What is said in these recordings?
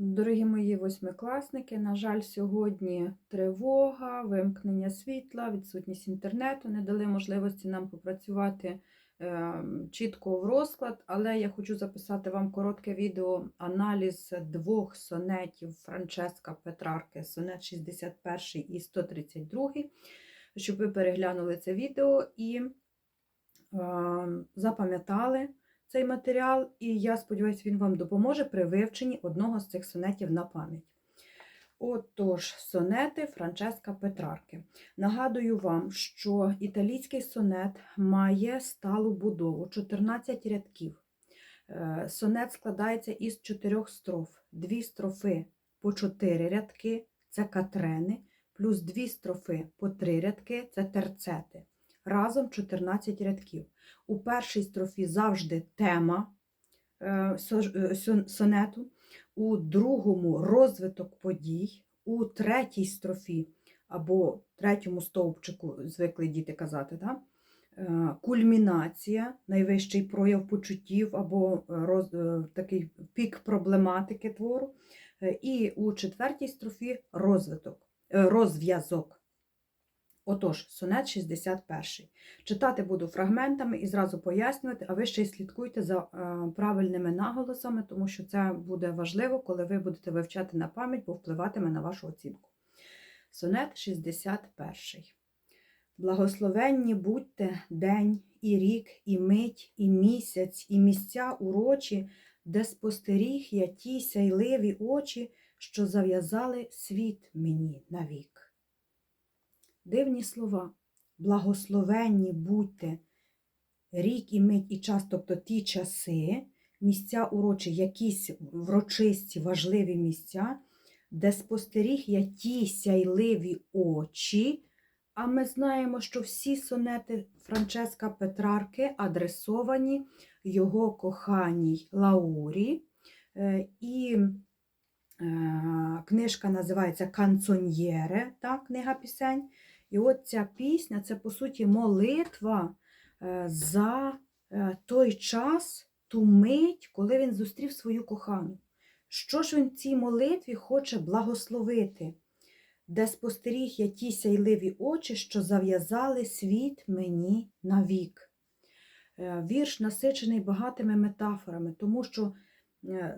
Дорогі мої восьмикласники, на жаль, сьогодні тривога, вимкнення світла, відсутність інтернету не дали можливості нам попрацювати е, чітко в розклад, але я хочу записати вам коротке відео аналіз двох сонетів Франческа Петрарки, сонет 61 і 132, щоб ви переглянули це відео і е, запам'ятали цей матеріал, і я сподіваюся, він вам допоможе при вивченні одного з цих сонетів на пам'ять. Отож, сонети Франческа Петрарки. Нагадую вам, що італійський сонет має сталу будову 14 рядків. Е, Сонет складається із чотирьох строф. Дві строфи по 4 рядки це катрени, плюс дві строфи по 3 рядки це терцети. Разом 14 рядків. У першій строфі завжди тема е, е, сон- сонету, у другому розвиток подій, у третій строфі або третьому стовпчику, звикли діти казати, да? е, кульмінація, найвищий прояв почуттів або роз, такий пік проблематики твору. І у четвертій строфі розвиток, розв'язок. Отож, сонет 61. Читати буду фрагментами і зразу пояснювати, а ви ще й слідкуйте за е, правильними наголосами, тому що це буде важливо, коли ви будете вивчати на пам'ять, бо впливатиме на вашу оцінку. Сонет 61. Благословенні будьте день, і рік, і мить, і місяць, і місця урочі, де спостеріг я ті сяйливі очі, що зав'язали світ мені навік. Дивні слова. Благословенні будьте рік і мить і час, тобто ті часи, місця урочі, якісь врочисті важливі місця, де спостеріг я ті сяйливі очі. А ми знаємо, що всі сонети Франческа Петрарки адресовані його коханій Лаурі. Е, І е, книжка називається Канцоньєре, книга пісень. І от ця пісня це, по суті, молитва е, за е, той час, ту мить, коли він зустрів свою кохану. Що ж він в цій молитві хоче благословити? Де спостеріг я ті сяйливі очі, що зав'язали світ мені навік. Е, Вірш насичений багатими метафорами, тому що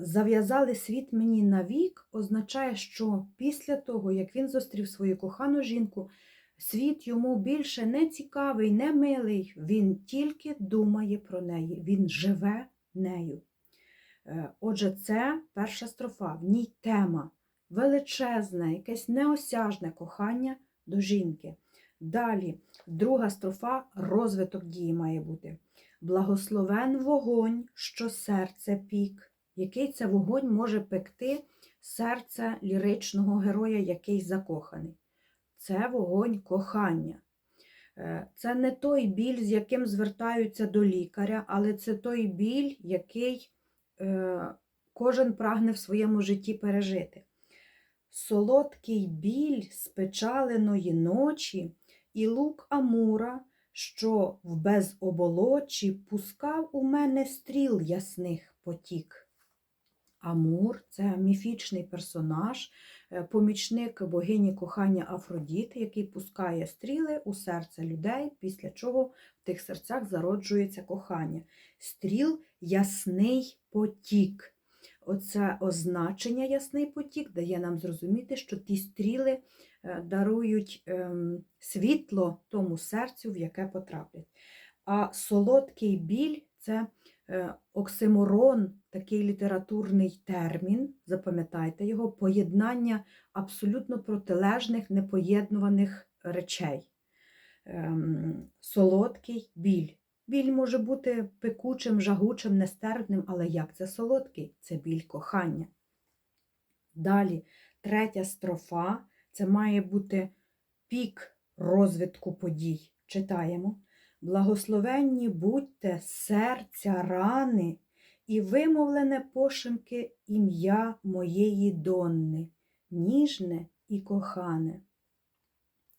зав'язали світ мені навік означає, що після того, як він зустрів свою кохану жінку, світ йому більше не цікавий, не милий, він тільки думає про неї, він живе нею. Е, Отже, це перша строфа, в ній тема величезне, якесь неосяжне кохання до жінки. Далі, друга строфа розвиток дії має бути. Благословен вогонь, що серце пік. Який це вогонь може пекти серце ліричного героя, який закоханий? Це вогонь кохання. Е, Це не той біль, з яким звертаються до лікаря, але це той біль, який е, кожен прагне в своєму житті пережити. Солодкий біль спечаленої ночі і лук Амура, що в безоболочі пускав у мене стріл ясних потік. Амур це міфічний персонаж, е, помічник богині кохання Афродіти, який пускає стріли у серце людей, після чого в тих серцях зароджується кохання. Стріл ясний потік. Оце означення ясний потік дає нам зрозуміти, що ті стріли е, дарують ем, світло тому серцю, в яке потраплять. А солодкий біль це е, оксиморон, такий літературний термін, запам'ятайте його, поєднання абсолютно протилежних, непоєднуваних речей. Ем, Солодкий біль. Біль може бути пекучим, жагучим, нестерпним, але як це солодкий? Це біль кохання. Далі, третя строфа це має бути пік розвитку подій. Читаємо. Благословенні будьте серця рани і вимовлене пошемки ім'я моєї Донни, ніжне і кохане.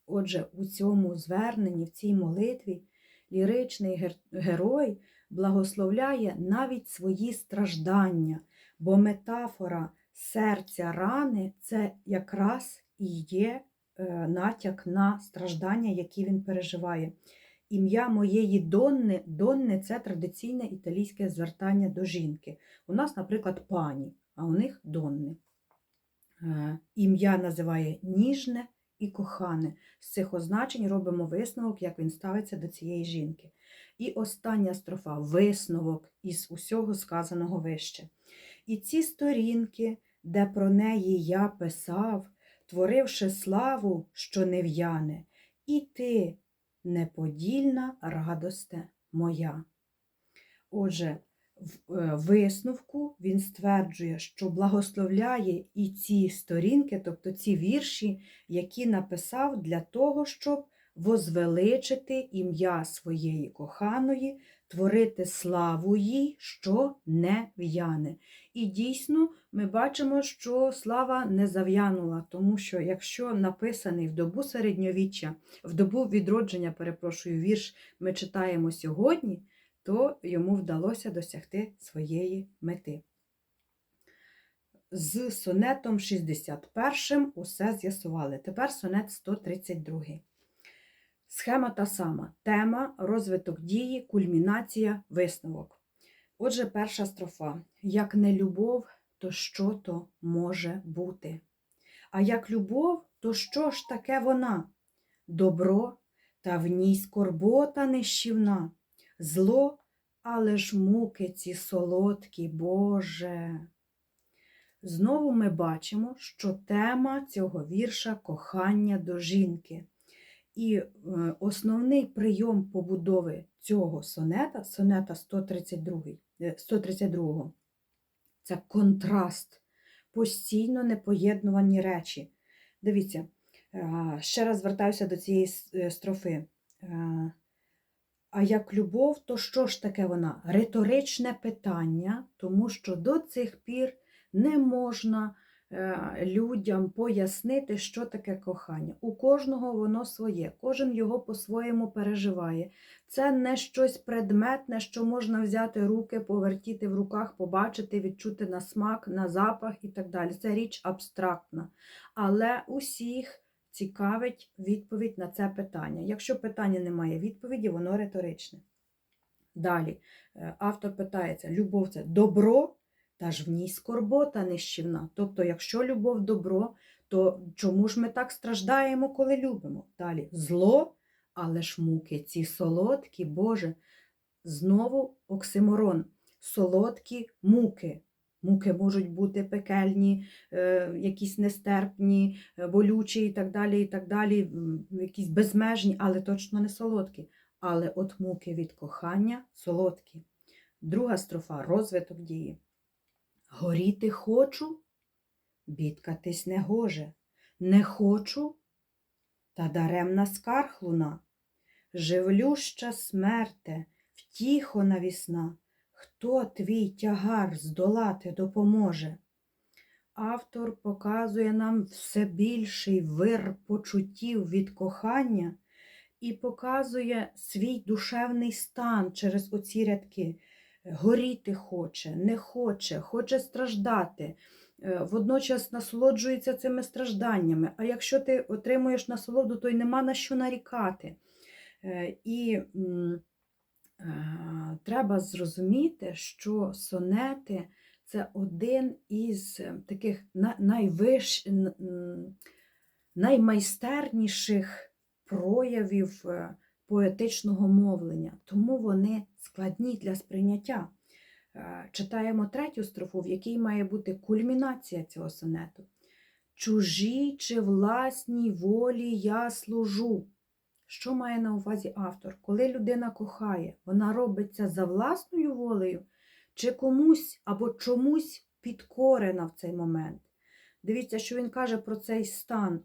Отже, у цьому зверненні, в цій молитві ліричний гер- герой благословляє навіть свої страждання, бо метафора серця рани це якраз і є е, натяк на страждання, які він переживає. Ім'я моєї Донни, Донни це традиційне італійське звертання до жінки. У нас, наприклад, пані, а у них Донни. Е, Ім'я називає ніжне і кохане. З цих означень робимо висновок, як він ставиться до цієї жінки. І остання строфа висновок із усього сказаного вище. І ці сторінки, де про неї я писав, творивши славу, що не в'яне, і ти, неподільна радосте моя. Отже, в е, висновку він стверджує, що благословляє і ці сторінки, тобто ці вірші, які написав для того, щоб возвеличити ім'я своєї коханої, творити славу їй, що не в'яне. І дійсно ми бачимо, що слава не зав'янула, тому що якщо написаний в добу середньовіччя, в добу відродження, перепрошую, вірш ми читаємо сьогодні, то йому вдалося досягти своєї мети. З сонетом 61 усе з'ясували. Тепер сонет 132. Схема та сама. Тема, розвиток дії, кульмінація, висновок. Отже, перша строфа. Як не любов, то що то може бути? А як любов, то що ж таке вона? Добро, та в ній скорбота нищівна, зло, але ж муки ці солодкі, Боже. Знову ми бачимо, що тема цього вірша кохання до жінки. І е, основний прийом побудови цього сонета, сонета 132, е, 132 це контраст, постійно непоєднувані речі. Дивіться, е, ще раз звертаюся до цієї строфи. Е, А як любов, то що ж таке вона? Риторичне питання, тому що до цих пір не можна е, людям пояснити, що таке кохання. У кожного воно своє, кожен його по-своєму переживає. Це не щось предметне, що можна взяти руки, повертіти в руках, побачити, відчути на смак, на запах і так далі. Це річ абстрактна. Але усіх цікавить відповідь на це питання. Якщо питання не має відповіді, воно риторичне. Далі е, автор питається: любов це добро, та ж в ній скорбота нищівна. Тобто, якщо любов добро, то чому ж ми так страждаємо, коли любимо? Далі зло, але ж муки ці солодкі, Боже. Знову оксиморон. Солодкі муки. Муки можуть бути пекельні, е, якісь нестерпні, е, болючі і так далі, і так далі, якісь безмежні, але точно не солодкі. Але от муки від кохання солодкі. Друга строфа розвиток дії. Горіти хочу, бідкатись не гоже. Не хочу, та даремна скарг луна. Живлюща смерте, втіхо навісна, хто твій тягар здолати допоможе? Автор показує нам все більший вир почуттів від кохання і показує свій душевний стан через оці рядки. Горіти хоче, не хоче, хоче страждати, е, водночас насолоджується цими стражданнями. А якщо ти отримуєш насолоду, то й нема на що нарікати. Е, І е, треба зрозуміти, що сонети це один із таких найвищ, наймайстерніших проявів поетичного мовлення, тому вони складні для сприйняття. Е, Читаємо третю строфу, в якій має бути кульмінація цього сонету. Чужій чи власній волі я служу. Що має на увазі автор? Коли людина кохає, вона робиться за власною волею, чи комусь або чомусь підкорена в цей момент. Дивіться, що він каже про цей стан,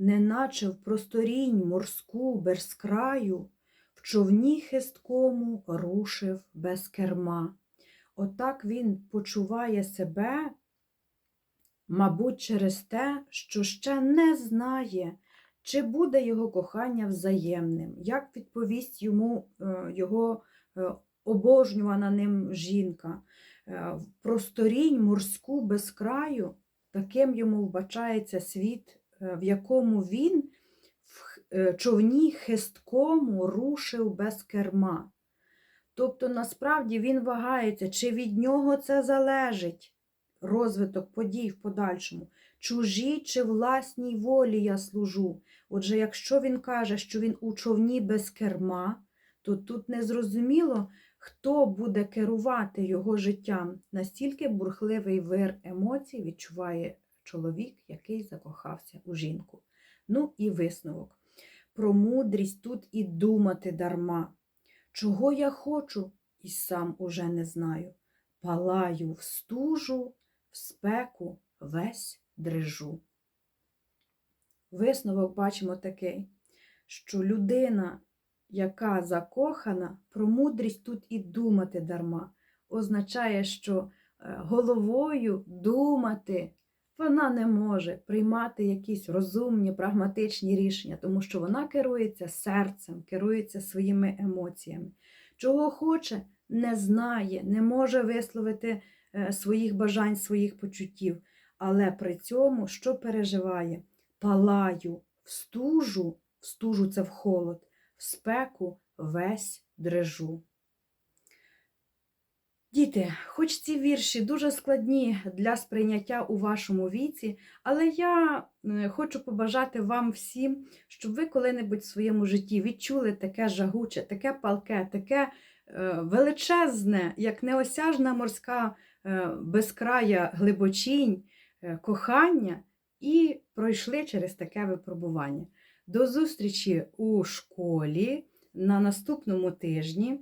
неначе в просторінь морську без краю, в човні хисткому рушив без керма. Отак він почуває себе, мабуть, через те, що ще не знає, чи буде його кохання взаємним, як відповість йому е, його е, обожнювана ним жінка, е, в просторінь морську безкраю, таким йому вбачається світ, в якому він в е, човні хисткому рушив без керма. Тобто, насправді він вагається, чи від нього це залежить розвиток подій в подальшому, чужій чи власній волі я служу. Отже, якщо він каже, що він у човні без керма, то тут незрозуміло, хто буде керувати його життям. Настільки бурхливий вир емоцій відчуває чоловік, який закохався у жінку. Ну і висновок. Про мудрість тут і думати дарма. Чого я хочу, і сам уже не знаю. Палаю в стужу, в спеку весь дрижу. Висновок бачимо такий, що людина, яка закохана, про мудрість тут і думати дарма, означає, що е, головою думати вона не може приймати якісь розумні, прагматичні рішення, тому що вона керується серцем, керується своїми емоціями. Чого хоче, не знає, не може висловити е, своїх бажань, своїх почуттів, але при цьому що переживає? Палаю в стужу, в стужу це в холод, в спеку весь дрижу. Діти, хоч ці вірші дуже складні для сприйняття у вашому віці, але я е, хочу побажати вам всім, щоб ви коли-небудь в своєму житті відчули таке жагуче, таке палке, таке е, величезне, як неосяжна морська е, безкрая глибочінь, кохання, і пройшли через таке випробування. До зустрічі у школі на наступному тижні.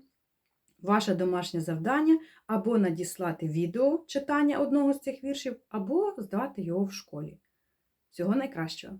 Ваше домашнє завдання або надіслати відео читання одного з цих віршів, або здати його в школі. Всього найкращого!